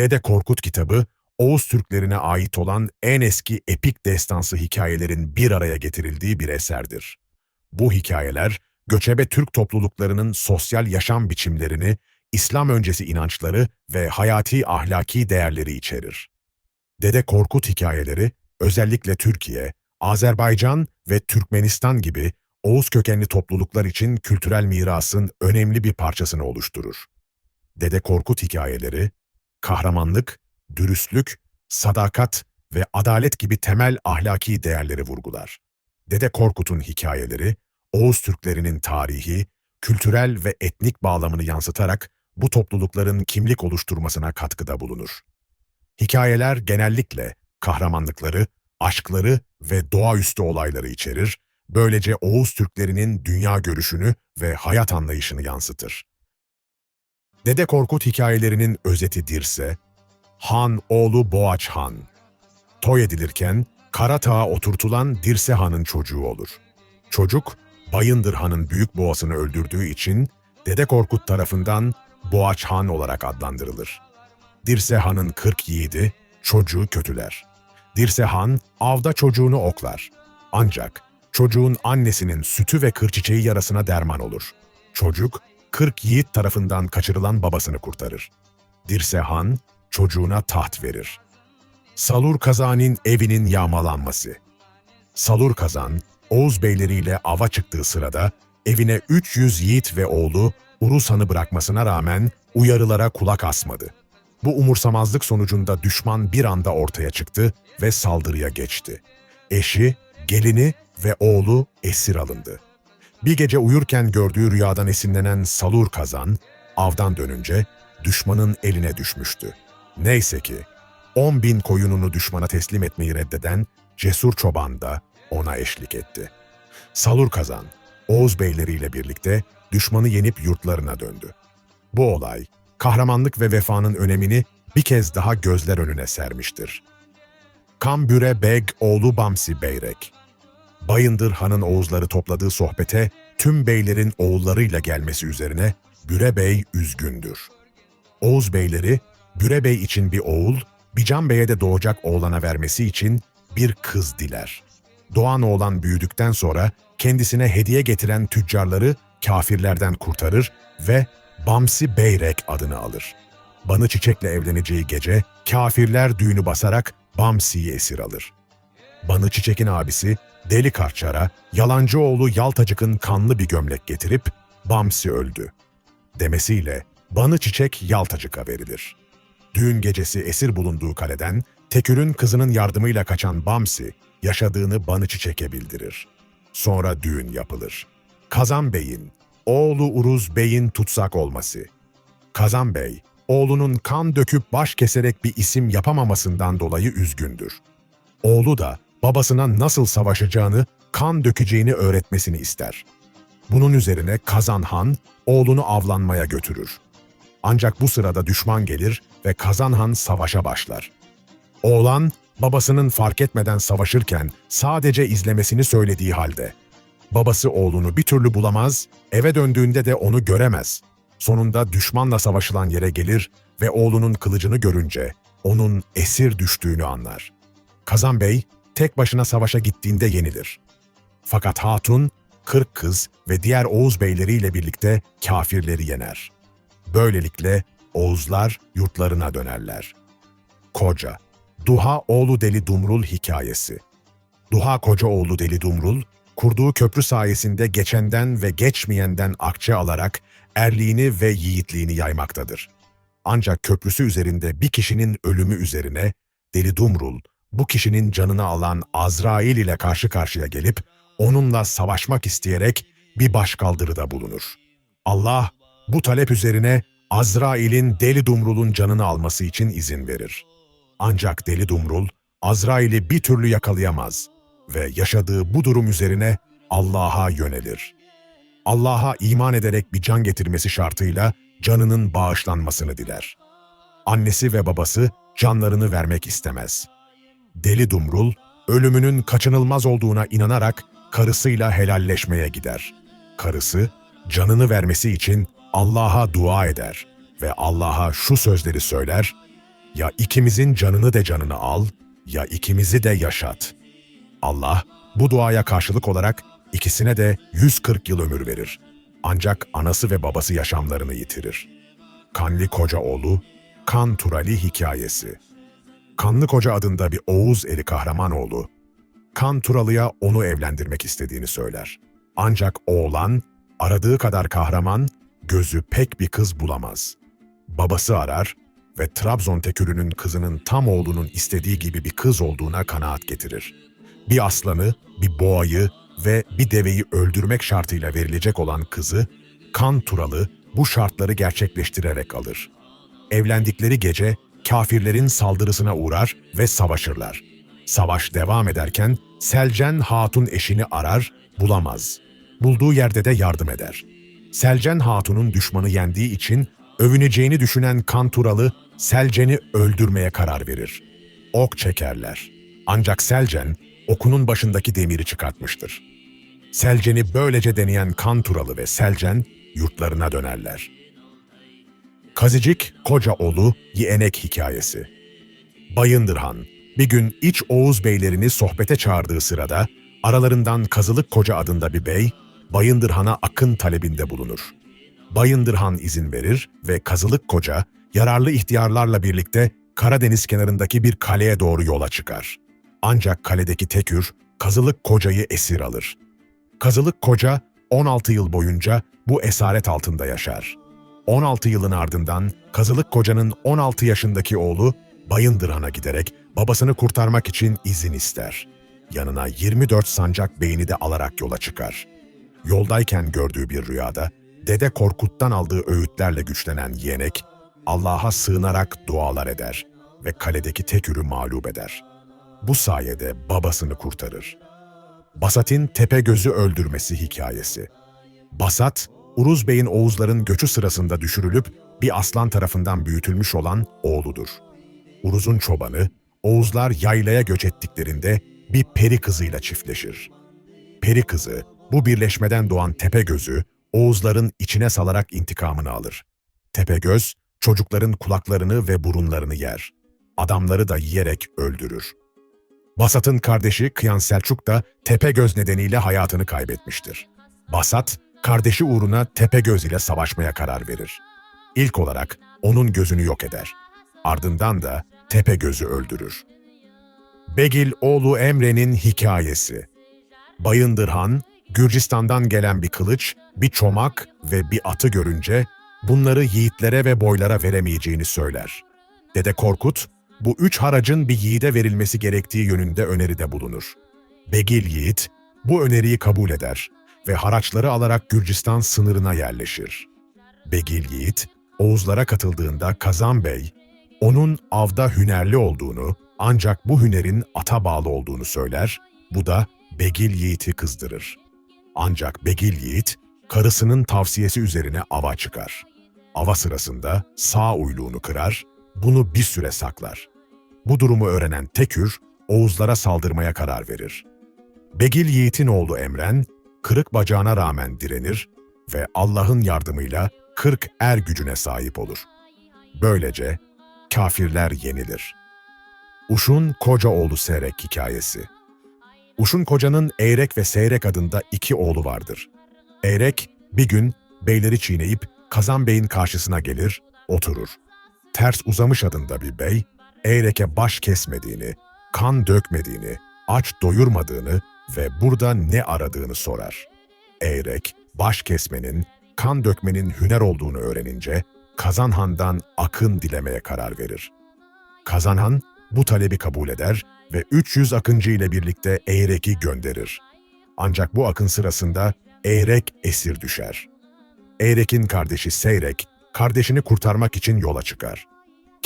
Dede Korkut kitabı, Oğuz Türklerine ait olan en eski epik destansı hikayelerin bir araya getirildiği bir eserdir. Bu hikayeler, göçebe Türk topluluklarının sosyal yaşam biçimlerini, İslam öncesi inançları ve hayati ahlaki değerleri içerir. Dede Korkut hikayeleri, özellikle Türkiye, Azerbaycan ve Türkmenistan gibi Oğuz kökenli topluluklar için kültürel mirasın önemli bir parçasını oluşturur. Dede Korkut hikayeleri, kahramanlık, dürüstlük, sadakat ve adalet gibi temel ahlaki değerleri vurgular. Dede Korkut'un hikayeleri, Oğuz Türklerinin tarihi, kültürel ve etnik bağlamını yansıtarak bu toplulukların kimlik oluşturmasına katkıda bulunur. Hikayeler genellikle kahramanlıkları, aşkları ve doğaüstü olayları içerir, böylece Oğuz Türklerinin dünya görüşünü ve hayat anlayışını yansıtır. Dede Korkut hikayelerinin özetidirse, Han oğlu Boğaç Han. Toy edilirken Karatağa oturtulan Dirse Han'ın çocuğu olur. Çocuk, Bayındır Han'ın büyük boğasını öldürdüğü için Dede Korkut tarafından Boğaç Han olarak adlandırılır. Dirse Han'ın 40 yiğidi çocuğu kötüler. Dirse Han avda çocuğunu oklar. Ancak çocuğun annesinin sütü ve kırçiçeği yarasına derman olur. Çocuk, 40 yiğit tarafından kaçırılan babasını kurtarır. Dirse Han, çocuğuna taht verir. Salur Kazan'ın evinin yağmalanması. Salur Kazan, Oğuz beyleriyle ava çıktığı sırada evine 300 yiğit ve oğlu Urus Han'ı bırakmasına rağmen uyarılara kulak asmadı. Bu umursamazlık sonucunda düşman bir anda ortaya çıktı ve saldırıya geçti. Eşi, gelini ve oğlu esir alındı. Bir gece uyurken gördüğü rüyadan esinlenen Salur Kazan, avdan dönünce düşmanın eline düşmüştü. Neyse ki 10 bin koyununu düşmana teslim etmeyi reddeden cesur çoban da ona eşlik etti. Salur Kazan, Oğuz beyleriyle birlikte düşmanı yenip yurtlarına döndü. Bu olay, kahramanlık ve vefanın önemini bir kez daha gözler önüne sermiştir. Kambüre Beg oğlu Bamsi Beyrek Bayındır Han'ın Oğuzları topladığı sohbete tüm beylerin oğullarıyla gelmesi üzerine Büre Bey üzgündür. Oğuz beyleri, Büre Bey için bir oğul, Bican Bey'e de doğacak oğlana vermesi için bir kız diler. Doğan oğlan büyüdükten sonra kendisine hediye getiren tüccarları kafirlerden kurtarır ve Bamsi Beyrek adını alır. Banı Çiçek'le evleneceği gece kafirler düğünü basarak Bamsi'yi esir alır. Banı Çiçek'in abisi Deli Karçar'a yalancı oğlu Yaltacık'ın kanlı bir gömlek getirip Bamsi öldü. Demesiyle Banı Çiçek Yaltacık'a verilir. Düğün gecesi esir bulunduğu kaleden Tekür'ün kızının yardımıyla kaçan Bamsi yaşadığını Banı Çiçek'e bildirir. Sonra düğün yapılır. Kazan Bey'in, oğlu Uruz Bey'in tutsak olması. Kazan Bey, oğlunun kan döküp baş keserek bir isim yapamamasından dolayı üzgündür. Oğlu da babasına nasıl savaşacağını, kan dökeceğini öğretmesini ister. Bunun üzerine Kazan Han, oğlunu avlanmaya götürür. Ancak bu sırada düşman gelir ve Kazan Han savaşa başlar. Oğlan, babasının fark etmeden savaşırken sadece izlemesini söylediği halde. Babası oğlunu bir türlü bulamaz, eve döndüğünde de onu göremez. Sonunda düşmanla savaşılan yere gelir ve oğlunun kılıcını görünce onun esir düştüğünü anlar. Kazan Bey tek başına savaşa gittiğinde yenilir. Fakat Hatun, kırk kız ve diğer Oğuz beyleriyle birlikte kafirleri yener. Böylelikle Oğuzlar yurtlarına dönerler. Koca, Duha oğlu Deli Dumrul hikayesi. Duha Koca oğlu Deli Dumrul, kurduğu köprü sayesinde geçenden ve geçmeyenden akçe alarak erliğini ve yiğitliğini yaymaktadır. Ancak köprüsü üzerinde bir kişinin ölümü üzerine Deli Dumrul, bu kişinin canını alan Azrail ile karşı karşıya gelip onunla savaşmak isteyerek bir başkaldırıda bulunur. Allah bu talep üzerine Azrail'in Deli Dumrul'un canını alması için izin verir. Ancak Deli Dumrul, Azrail'i bir türlü yakalayamaz ve yaşadığı bu durum üzerine Allah'a yönelir. Allah'a iman ederek bir can getirmesi şartıyla canının bağışlanmasını diler. Annesi ve babası canlarını vermek istemez. Deli Dumrul, ölümünün kaçınılmaz olduğuna inanarak karısıyla helalleşmeye gider. Karısı, canını vermesi için Allah'a dua eder ve Allah'a şu sözleri söyler, ya ikimizin canını de canını al, ya ikimizi de yaşat. Allah bu duaya karşılık olarak ikisine de 140 yıl ömür verir. Ancak anası ve babası yaşamlarını yitirir. Kanlı Koca oğlu, Kan Turali hikayesi. Kanlı Koca adında bir Oğuz eri kahramanoğlu, Kan Turalı'ya onu evlendirmek istediğini söyler. Ancak oğlan, aradığı kadar kahraman, gözü pek bir kız bulamaz. Babası arar ve Trabzon tekürünün kızının tam oğlunun istediği gibi bir kız olduğuna kanaat getirir. Bir aslanı, bir boğayı ve bir deveyi öldürmek şartıyla verilecek olan kızı, Kan Turalı bu şartları gerçekleştirerek alır. Evlendikleri gece kafirlerin saldırısına uğrar ve savaşırlar. Savaş devam ederken Selcen Hatun eşini arar, bulamaz. Bulduğu yerde de yardım eder. Selcen Hatun'un düşmanı yendiği için övüneceğini düşünen Kanturalı Selcen'i öldürmeye karar verir. Ok çekerler. Ancak Selcen okunun başındaki demiri çıkartmıştır. Selcen'i böylece deneyen Kanturalı ve Selcen yurtlarına dönerler. Kazicik Kocaoğlu Yeğenek Hikayesi Bayındır Han, bir gün İç Oğuz beylerini sohbete çağırdığı sırada aralarından Kazılık Koca adında bir bey, Bayındır Han'a akın talebinde bulunur. Bayındır Han izin verir ve Kazılık Koca yararlı ihtiyarlarla birlikte Karadeniz kenarındaki bir kaleye doğru yola çıkar. Ancak kaledeki Tekür, Kazılık Koca'yı esir alır. Kazılık Koca 16 yıl boyunca bu esaret altında yaşar. 16 yılın ardından Kazılık Koca'nın 16 yaşındaki oğlu Bayındır Han'a giderek babasını kurtarmak için izin ister. Yanına 24 sancak beyni de alarak yola çıkar. Yoldayken gördüğü bir rüyada Dede Korkut'tan aldığı öğütlerle güçlenen yeğenek Allah'a sığınarak dualar eder ve kaledeki Tekür'ü mağlup eder. Bu sayede babasını kurtarır. Basat'in Tepegöz'ü öldürmesi hikayesi. Basat, Uruz Bey'in Oğuzların göçü sırasında düşürülüp bir aslan tarafından büyütülmüş olan oğludur. Uruz'un çobanı, Oğuzlar yaylaya göç ettiklerinde bir peri kızıyla çiftleşir. Peri kızı, bu birleşmeden doğan Tepegöz'ü Oğuzların içine salarak intikamını alır. Tepegöz, çocukların kulaklarını ve burunlarını yer. Adamları da yiyerek öldürür. Basat'ın kardeşi Kıyan Selçuk da Tepegöz nedeniyle hayatını kaybetmiştir. Basat, kardeşi uğruna Tepegöz ile savaşmaya karar verir. İlk olarak onun gözünü yok eder. Ardından da Tepegöz'ü öldürür. Begil oğlu Emre'nin hikayesi. Bayındır Han, Gürcistan'dan gelen bir kılıç, bir çomak ve bir atı görünce bunları yiğitlere ve boylara veremeyeceğini söyler. Dede Korkut, bu üç haracın bir yiğide verilmesi gerektiği yönünde öneride bulunur. Begil yiğit, bu öneriyi kabul eder ve haraçları alarak Gürcistan sınırına yerleşir. Begil yiğit, Oğuzlara katıldığında Kazan Bey, onun avda hünerli olduğunu ancak bu hünerin ata bağlı olduğunu söyler, bu da Begil Yiğit'i kızdırır. Ancak Begil Yiğit, karısının tavsiyesi üzerine ava çıkar. Ava sırasında sağ uyluğunu kırar, bunu bir süre saklar. Bu durumu öğrenen Tekür, Oğuzlara saldırmaya karar verir. Begil Yiğit'in oğlu Emren, kırık bacağına rağmen direnir ve Allah'ın yardımıyla kırk er gücüne sahip olur. Böylece kafirler yenilir. Uşun Koca oğlu Seyrek hikayesi Uşun Koca'nın Eyrek ve Seyrek adında iki oğlu vardır. Eyrek bir gün beyleri çiğneyip Kazan Bey'in karşısına gelir, oturur. Ters uzamış adında bir bey, Eyrek'e baş kesmediğini, kan dökmediğini, aç doyurmadığını ve burada ne aradığını sorar. Eyrek, baş kesmenin, kan dökmenin hüner olduğunu öğrenince Kazan Han'dan akın dilemeye karar verir. Kazan Han bu talebi kabul eder ve 300 akıncı ile birlikte Eyrek'i gönderir. Ancak bu akın sırasında Eyrek esir düşer. Eyrek'in kardeşi Seyrek, kardeşini kurtarmak için yola çıkar.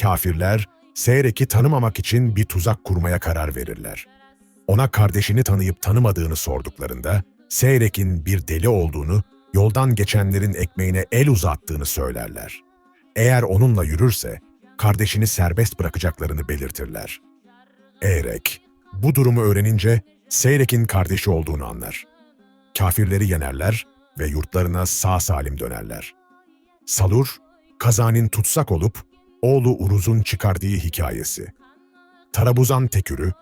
Kafirler, Seyrek'i tanımamak için bir tuzak kurmaya karar verirler. Ona kardeşini tanıyıp tanımadığını sorduklarında, Seyrek'in bir deli olduğunu, yoldan geçenlerin ekmeğine el uzattığını söylerler. Eğer onunla yürürse, kardeşini serbest bırakacaklarını belirtirler. Eyrek, bu durumu öğrenince Seyrek'in kardeşi olduğunu anlar. Kafirleri yenerler ve yurtlarına sağ salim dönerler. Salur, Kazan'ın tutsak olup oğlu Uruz'un çıkardığı hikayesi. Tarabuzan Tekürü,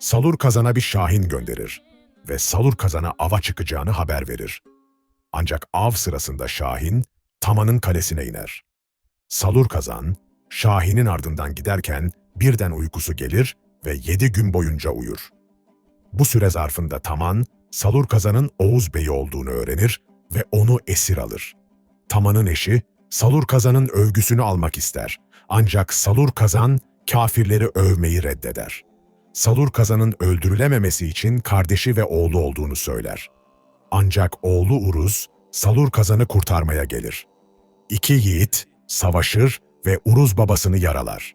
Salur Kazan'a bir şahin gönderir ve Salur Kazan'a ava çıkacağını haber verir. Ancak av sırasında Şahin, Taman'ın kalesine iner. Salur Kazan, Şahin'in ardından giderken birden uykusu gelir ve yedi gün boyunca uyur. Bu süre zarfında Taman, Salur Kazan'ın Oğuz Bey'i olduğunu öğrenir ve onu esir alır. Taman'ın eşi, Salur Kazan'ın övgüsünü almak ister. Ancak Salur Kazan, kafirleri övmeyi reddeder. Salur Kazan'ın öldürülememesi için kardeşi ve oğlu olduğunu söyler. Ancak oğlu Uruz, Salur Kazan'ı kurtarmaya gelir. İki yiğit savaşır ve Uruz babasını yaralar.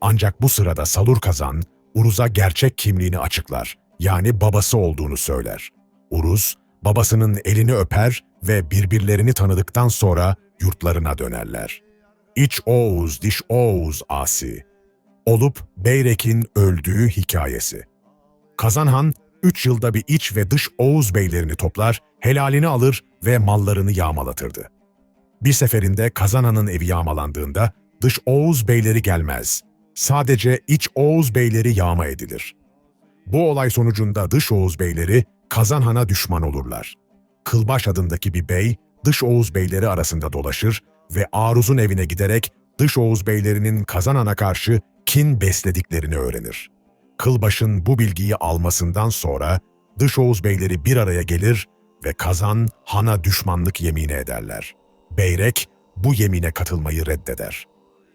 Ancak bu sırada Salur Kazan, Uruz'a gerçek kimliğini açıklar, yani babası olduğunu söyler. Uruz, babasının elini öper ve birbirlerini tanıdıktan sonra yurtlarına dönerler. İç Oğuz, diş Oğuz asi. Olup Beyrek'in öldüğü hikayesi. Kazanhan, üç yılda bir iç ve dış Oğuz beylerini toplar, helalini alır ve mallarını yağmalatırdı. Bir seferinde Kazanhan'ın evi yağmalandığında dış Oğuz beyleri gelmez. Sadece iç Oğuz beyleri yağma edilir. Bu olay sonucunda dış Oğuz beyleri Kazanhan'a düşman olurlar. Kılbaş adındaki bir bey, dış Oğuz beyleri arasında dolaşır ve Aruz'un evine giderek dış Oğuz beylerinin Kazanhan'a karşı kin beslediklerini öğrenir. Kılbaş'ın bu bilgiyi almasından sonra dış Oğuz beyleri bir araya gelir ve Kazan Han'a düşmanlık yemini ederler. Beyrek bu yemine katılmayı reddeder.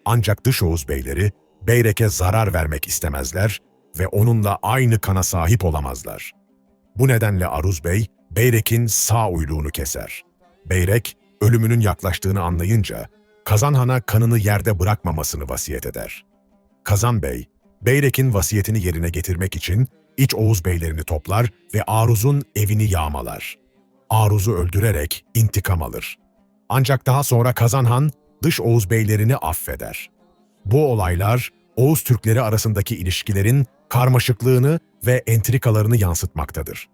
Ancak dış Oğuz beyleri Beyrek'e zarar vermek istemezler ve onunla aynı kana sahip olamazlar. Bu nedenle Aruz Bey, Beyrek'in sağ uyluğunu keser. Beyrek, ölümünün yaklaştığını anlayınca, Kazan Han'a kanını yerde bırakmamasını vasiyet eder. Kazan Bey, Beyrek'in vasiyetini yerine getirmek için iç Oğuz beylerini toplar ve Aruz'un evini yağmalar. Aruz'u öldürerek intikam alır. Ancak daha sonra Kazan Han, dış Oğuz beylerini affeder. Bu olaylar, Oğuz Türkleri arasındaki ilişkilerin karmaşıklığını ve entrikalarını yansıtmaktadır.